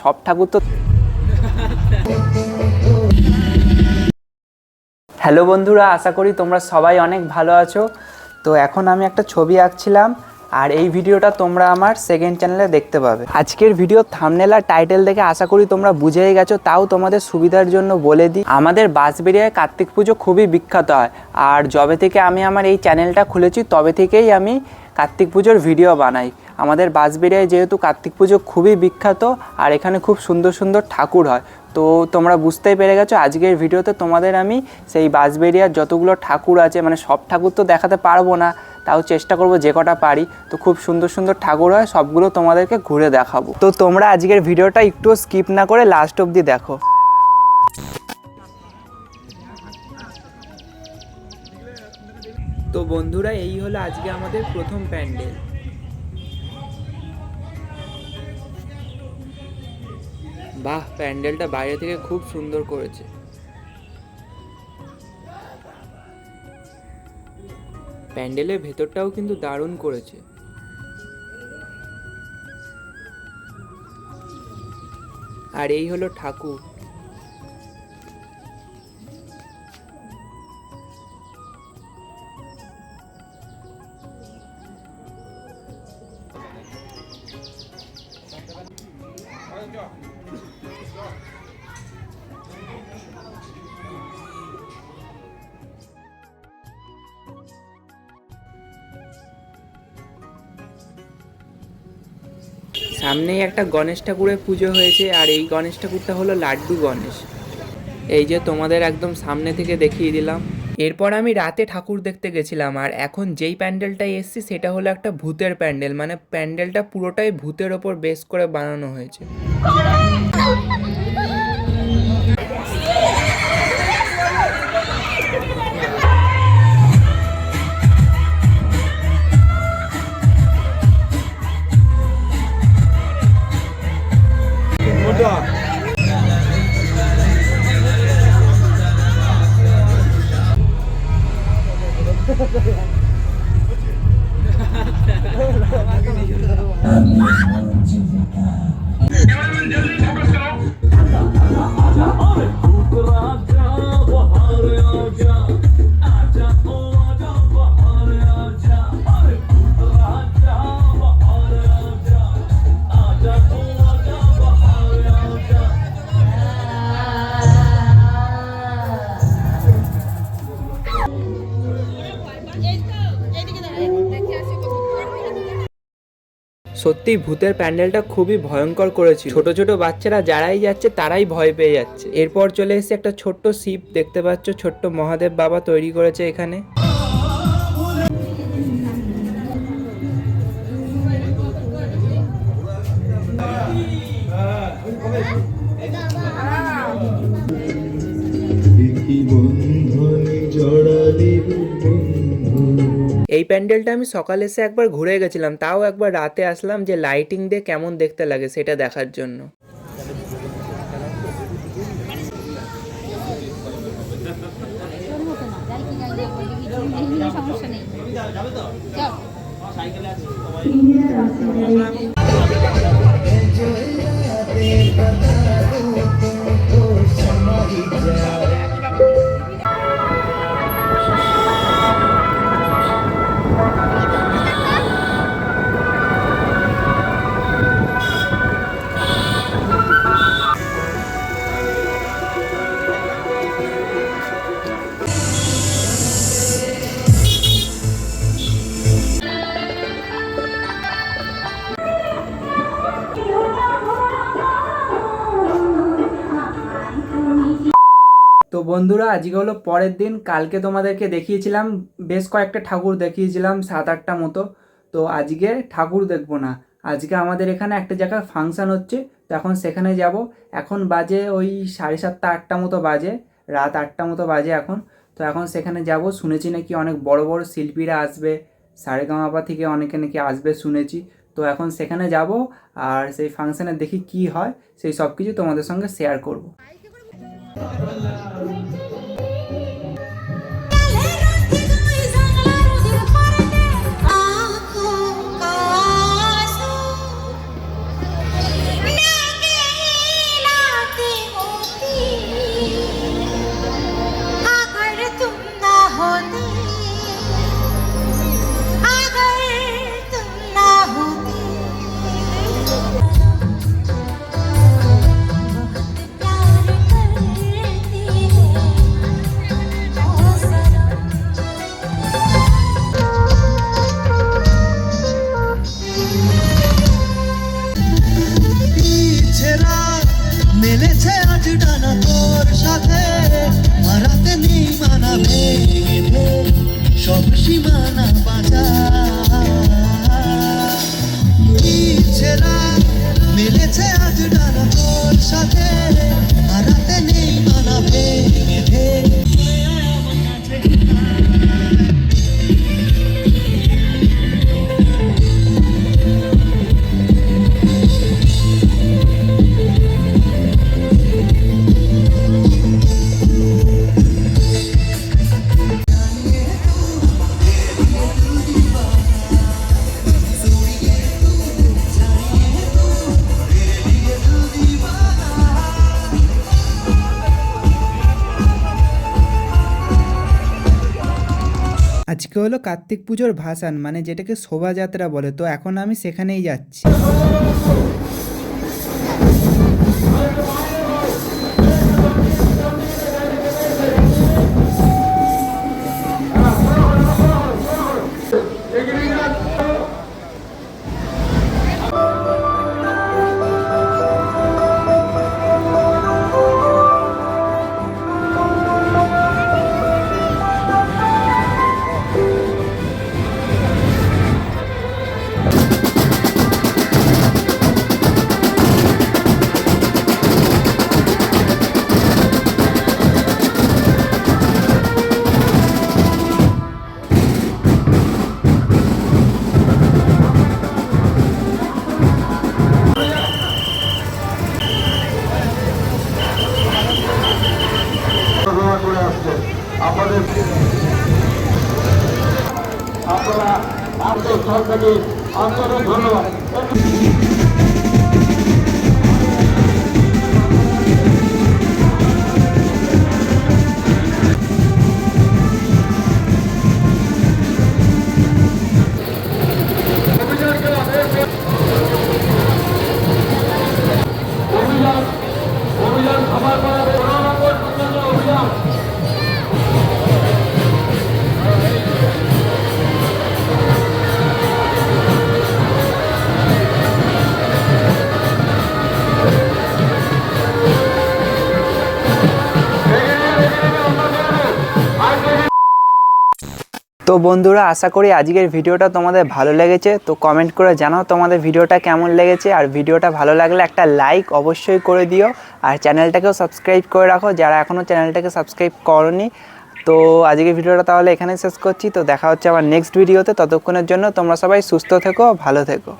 সব ঠাকুর তো হ্যালো বন্ধুরা, আশা করি তোমরা সবাই অনেক ভালো আছো। তো এখন আমি একটা ছবি আঁকছিলাম, আর এই ভিডিওটা তোমরা আমার সেকেন্ড চ্যানেলে দেখতে পাবে। আজকের ভিডিও থামনেল আর টাইটেল দেখে আশা করি তোমরা বুঝেই গেছো, তাও তোমাদের সুবিধার জন্য বলে দিই। আমাদের বাঁশবেড়িয়ায় কার্তিক পুজো খুবই বিখ্যাত হয়, আর যবে থেকে আমি আমার এই চ্যানেলটা খুলেছি, তবে থেকেই আমি কার্তিক পুজোর ভিডিও বানাই। আমাদের বাঁশবেড়িয়ায় যেহেতু কার্তিক পুজো খুবই বিখ্যাত, আর এখানে খুব সুন্দর সুন্দর ঠাকুর হয়। তো তোমরা বুঝতেই পেরে গেছো, আজকের ভিডিওতে তোমাদের আমি সেই বাঁশবেড়িয়ার যতগুলো ঠাকুর আছে মানে সব ঠাকুর তো দেখাতে পারব না, তাও চেষ্টা করব যে কটা পারি। তো খুব সুন্দর সুন্দর ঠাকুর হয়, সবগুলো তোমাদেরকে ঘুরে দেখাবো। তো তোমরা আজকের ভিডিওটা একটুও স্কিপ না করে লাস্ট অবধি দেখো। তো বন্ধুরা, এই হলো আজকে আমাদের প্রথম প্যান্ডেল। বাহ, প্যান্ডেলটা বাইরে থেকে খুব সুন্দর করেছে। প্যান্ডেলের ভেতরটাও কিন্তু দারুণ করেছে। আর এই হলো ঠাকুর। সামনেই একটা গণেশ ঠাকুরের পুজো হয়েছে, আর এই গণেশ ঠাকুরটা হলো লাড্ডু গণেশ। এই যে তোমাদের একদম সামনে থেকে দেখিয়ে দিলাম। এরপর আমি রাতে ঠাকুর দেখতে গেছিলাম, আর এখন যেই প্যান্ডেলটায় এসছি সেটা হলো একটা ভূতের প্যান্ডেল মানে প্যান্ডেলটা পুরোটাই ভূতের ওপর বেশ করে বানানো হয়েছে। 哈哈哈哈哈！সত্যি ভূতের প্যান্ডেলটা খুবই ভয়ঙ্কর করেছিল। ছোট ছোট বাচ্চারা যারাই যাচ্ছে তারাই ভয় পেয়ে যাচ্ছে। এরপর চলে এসেছে একটা ছোট্ট শিব। দেখতে পাচ্ছ ছোট্ট মহাদেব বাবা তৈরি করেছে এখানে। প্যান্ডেলটা আমি সকালে এসে একবার ঘুরে গেছিলাম তাও একবার রাতে আসলাম যে লাইটিং দিয়ে কেমন দেখতে লাগে সেটা দেখার জন্য। সমস্যা নেই। বন্ধুরা, আজকে হলো পরের দিন। কালকে তোমাদেরকে দেখিয়েছিলাম, বেশ কয়েকটা ঠাকুর দেখিয়েছিলাম, সাত আটটা মতো। তো আজকে ঠাকুর দেখব না। আজকে আমাদের এখানে একটা জায়গায় ফাংশন হচ্ছে, তো এখন সেখানে যাব। এখন বাজে ওই সাড়ে সাতটা আটটা মতো বাজে, রাত আটটা মতো বাজে এখন। তো এখন সেখানে যাব, শুনেছি নাকি অনেক বড় বড় শিল্পীরা আসবে সারেগামাপা থেকে অনেকে নাকি আসবে শুনেছি। তো এখন সেখানে যাব, আর সেই ফাংশানে দেখি কি হয়, সেই সব কিছু তোমাদের সঙ্গে শেয়ার করব। Thank you. আজকে হলো কার্তিক পুজোর ভাসান মানে যেটাকে শোভাযাত্রা বলে। তো এখন আমি সেখানেই যাচ্ছি। আন্তরিক ধন্যবাদ। তো বন্ধুরা, আশা করি আজকের ভিডিওটা তোমাদের ভালো লেগেছে। তো কমেন্ট করে জানাও তোমাদের ভিডিওটা কেমন লেগেছে। আর ভিডিওটা ভালো লাগলে একটা লাইক অবশ্যই করে দিও। আর চ্যানেলটাকেও সাবস্ক্রাইব করে রাখো। যারা এখনও চ্যানেলটাকে সাবস্ক্রাইব করনি, তো আজকের ভিডিওটা তাহলে এখানেই শেষ করছি। তো দেখা হচ্ছে আমার নেক্সট ভিডিওতে ততক্ষণের জন্য তোমরা সবাই সুস্থ থেকো, ভালো থেকো।